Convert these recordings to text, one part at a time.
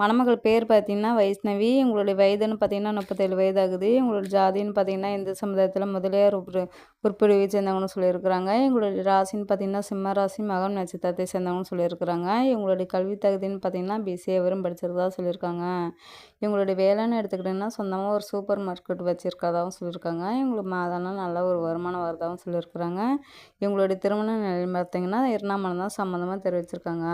மணமகள் பேர் பார்த்திங்கன்னா வைஷ்ணவி உங்களுடைய வயதுன்னு பார்த்தீங்கன்னா முப்பத்தேழு வயதாகுது. உங்களுடைய ஜாதின்னு பார்த்தீங்கன்னா இந்து சமுதாயத்தில் முதலியார் உரு உருப்படிவை சேர்ந்தவங்கன்னு சொல்லியிருக்கிறாங்க. எங்களுடைய ராசின்னு பார்த்தீங்கன்னா சிம்ம ராசி மகம் நட்சத்திரத்தை சேர்ந்தவங்கன்னு சொல்லியிருக்கிறாங்க. இவங்களுடைய கல்வி தகுதின்னு பார்த்தீங்கன்னா பிசிஏ வரும் படிச்சிருக்கதா சொல்லியிருக்காங்க. இவங்களுடைய வேலைன்னு எடுத்துக்கிட்டிங்கன்னா சொந்தமாக ஒரு சூப்பர் மார்க்கெட் வச்சுருக்கதாகவும் சொல்லியிருக்காங்க. இவங்களுக்கு மாதானம் நல்ல ஒரு வருமானம் வரதாகவும் சொல்லியிருக்கிறாங்க. இவங்களுடைய திருமண நிலை பார்த்தீங்கன்னா இரணாமலம் தான் சம்மந்தமாக தெரிவிச்சிருக்காங்க.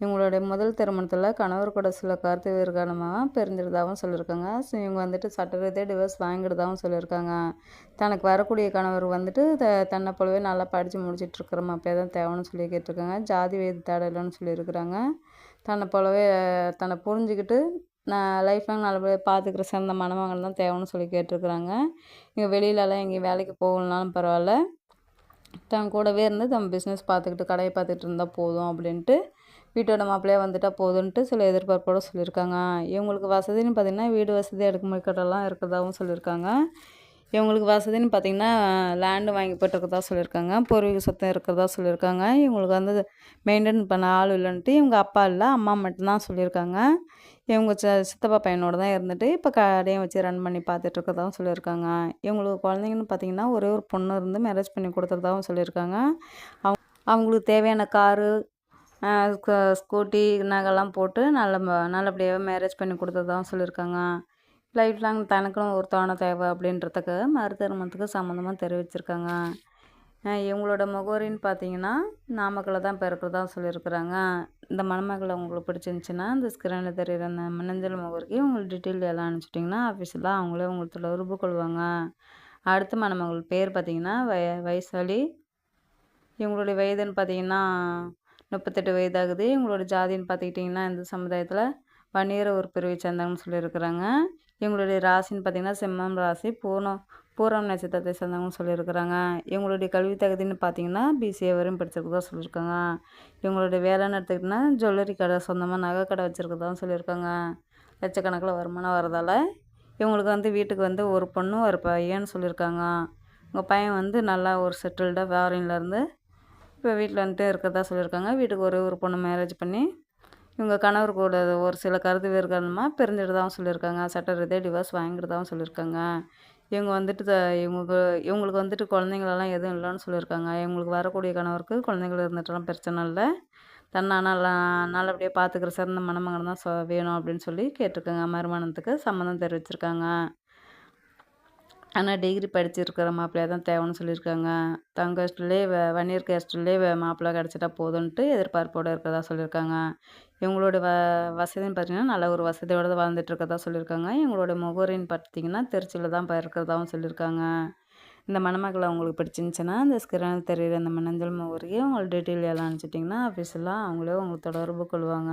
இவங்களுடைய முதல் திருமணத்தில் கணவர் கூட சில கருத்து வேறுகாரணமாக பிரிஞ்சிருந்தாகவும் சொல்லியிருக்காங்க ஸோ இவங்க வந்துட்டு சட்டரீதியாக டிவோர்ஸ் வாங்கிடுதாகவும் சொல்லியிருக்காங்க தனக்கு வரக்கூடிய கணவர் வந்துட்டு த தன்னை போலவே நல்லா படித்து முடிச்சுட்டு இருக்கிற மாப்பிளையே தான் தேவைன்னு சொல்லி கேட்டிருக்காங்க. ஜாதி வேதி தேடலன்னு சொல்லியிருக்கிறாங்க. தன்னை போலவே தன்னை புரிஞ்சுக்கிட்டு நான் லைஃப் லாங் நல்லபடியாக பார்த்துக்கிற சிறந்த மணமகன் தான் தேவைன்னு சொல்லி கேட்டிருக்கிறாங்க. இங்கே வெளியிலலாம் எங்கேயும் வேலைக்கு போகலனாலும் பரவாயில்ல. தன் கூடவே இருந்து தம் பிஸ்னஸ் பார்த்துக்கிட்டு கடையை பார்த்துக்கிட்டு இருந்தால் போதும் அப்படின்ட்டு வீட்டோட மாப்பிள்ளையாக வந்துட்டால் போதுன்ட்டு சில எதிர்பார்ப்போடு சொல்லியிருக்காங்க. இவங்களுக்கு வசதின்னு பார்த்திங்கன்னா வீடு வசதி அடுக்குமுறை கட்டெல்லாம் இருக்கிறதாகவும் சொல்லியிருக்காங்க. இவங்களுக்கு வசதின்னு பார்த்திங்கன்னா லேண்டு வாங்கி போட்டிருக்கதா சொல்லியிருக்காங்க. பூர்வீக சொத்தம் இருக்கிறதா சொல்லியிருக்காங்க. இவங்களுக்கு வந்து மெயின்டைன் பண்ண ஆள் இல்லைன்ட்டு இவங்க அப்பா இல்லை அம்மா மட்டும்தான் சொல்லியிருக்காங்க. இவங்க ச சித்தப்பா பையனோடு தான் இருந்துட்டு இப்போ கடையை வச்சு ரன் பண்ணி பார்த்துட்ருக்கதாகவும் சொல்லியிருக்காங்க. இவங்களுக்கு குழந்தைங்கன்னு பார்த்திங்கன்னா ஒரே ஒரு பொண்ணு இருந்து மேரேஜ் பண்ணி கொடுத்துறதாகவும் சொல்லியிருக்காங்க. அவங்க அவங்களுக்கு தேவையான காரு ஸ்கூட்டி நகைலாம் போட்டு நல்ல நல்லபடியாக மேரேஜ் பண்ணி கொடுத்ததாகவும் சொல்லியிருக்காங்க. லைஃப் லாங் தனக்குன்னு ஒரு தோணை தேவை அப்படின்றதுக்கு மறுதருமத்துக்கு சம்மந்தமாக தெரிவிச்சிருக்காங்க. இவங்களோட முகவரின்னு பார்த்தீங்கன்னா நாமக்கல்ல தான் இப்போ இருக்கிறதா சொல்லியிருக்கிறாங்க. இந்த மணமகளை உங்களுக்கு பிடிச்சிருந்துச்சின்னா இந்த ஸ்க்ரீனில் தெரியுற அந்த மின்னஞ்சல் முகவரிக்கு உங்களுக்கு டீட்டெயில் எல்லாம் அனுப்பிச்சிட்டிங்கன்னா ஆஃபீஸில் அவங்களே உங்களுக்கு தொடர்பு கொள்வாங்க அடுத்த மணமகள் பேர் பார்த்தீங்கன்னா வய வயசாளி இவங்களுடைய வயதுன்னு பார்த்தீங்கன்னா முப்பத்தெட்டு வயதாகுது. இவங்களோட ஜாதின்னு பார்த்துக்கிட்டிங்கன்னா இந்த சமுதாயத்தில் வன்னியர ஒரு பிரிவை சேர்ந்தவங்கன்னு சொல்லியிருக்கிறாங்க. இவங்களுடைய ராசின்னு பார்த்திங்கன்னா சிம்மம் ராசி பூர்ணம் பூரம் நட்சத்திரத்தை சேர்ந்தவங்கன்னு சொல்லியிருக்கிறாங்க. இவங்களுடைய கல்வி தகுதின்னு பார்த்தீங்கன்னா பிசிஏ வரையும் படிச்சிருக்கதா சொல்லியிருக்காங்க. இவங்களுடைய வேலைன்னு எடுத்துக்கிட்டிங்கன்னா ஜுவல்லரி கடை சொந்தமாக நகை கடை வச்சுருக்கதான் சொல்லியிருக்காங்க. லட்சக்கணக்கில் வருமானம் வரதால் இவங்களுக்கு வந்து வீட்டுக்கு வந்து ஒரு பொண்ணு ஒரு பையன்னு சொல்லியிருக்காங்க. உங்கள் பையன் வந்து நல்லா ஒரு செட்டில்டாக ஃபாரின்லேருந்து இப்போ வீட்டில் வந்துட்டு இருக்கிறதா சொல்லியிருக்காங்க. வீட்டுக்கு ஒரே ஒரு பொண்ணு மேரேஜ் பண்ணி இவங்க கணவர் கூட ஒரு சில கருத்து வேறுகாரணமாக காரணமாக சொல்லியிருக்காங்க. சட்ட ரீதியாக டிவோர்ஸ் வாங்கிடுதாகவும் சொல்லியிருக்காங்க. இவங்க வந்துட்டு இவங்க இவங்களுக்கு வந்துட்டு குழந்தைங்களெல்லாம் எதுவும் இல்லைன்னு சொல்லியிருக்காங்க. இவங்களுக்கு வரக்கூடிய கணவருக்கு குழந்தைங்கள் இருந்துட்டுலாம் பிரச்சனை இல்லை. தன்னை நல்லா நல்லபடியாக பார்த்துக்கிற சிறந்த மணமகன் தான் வேணும் அப்படின்னு சொல்லி கேட்டிருக்காங்க. மறுமணத்துக்கு சம்மந்தம் தெரிவிச்சிருக்காங்க. ஆனால் டிகிரி படிச்சிருக்கிற மாப்பிள்ளையாக தான் தேவைன்னு சொல்லியிருக்காங்க. தங்க ஹாஸ்டல்லே வன்னியர் ஹாஸ்டல்லே மாப்பிள்ளை கிடச்சிட்டா போதும்ன்ட்டு எதிர்பார்ப்போடு இருக்கிறதா சொல்லியிருக்காங்க. இவங்களோட வ வசதின்னு பார்த்தீங்கன்னா நல்ல ஒரு வசதியோடு தான் வாழ்ந்துட்டுருக்கறதா சொல்லியிருக்காங்க. எங்களோட முகவரின்னு பார்த்தீங்கன்னா திருச்சியில் தான் இப்போ இருக்கிறதாவும் சொல்லியிருக்காங்க. இந்த மணமக்களை அவங்களுக்கு பிடிச்சிருந்துச்சுன்னா இந்த ஸ்கிரீனில் தெரியல இந்த மின்னஞ்சல் முகவரியே உங்களுக்கு டீட்டெயில் எல்லாம் அனுப்பிச்சிட்டிங்கன்னா ஆஃபீஸெல்லாம் அவங்களே உங்களுக்கு தொடர்பு கொள்வாங்க.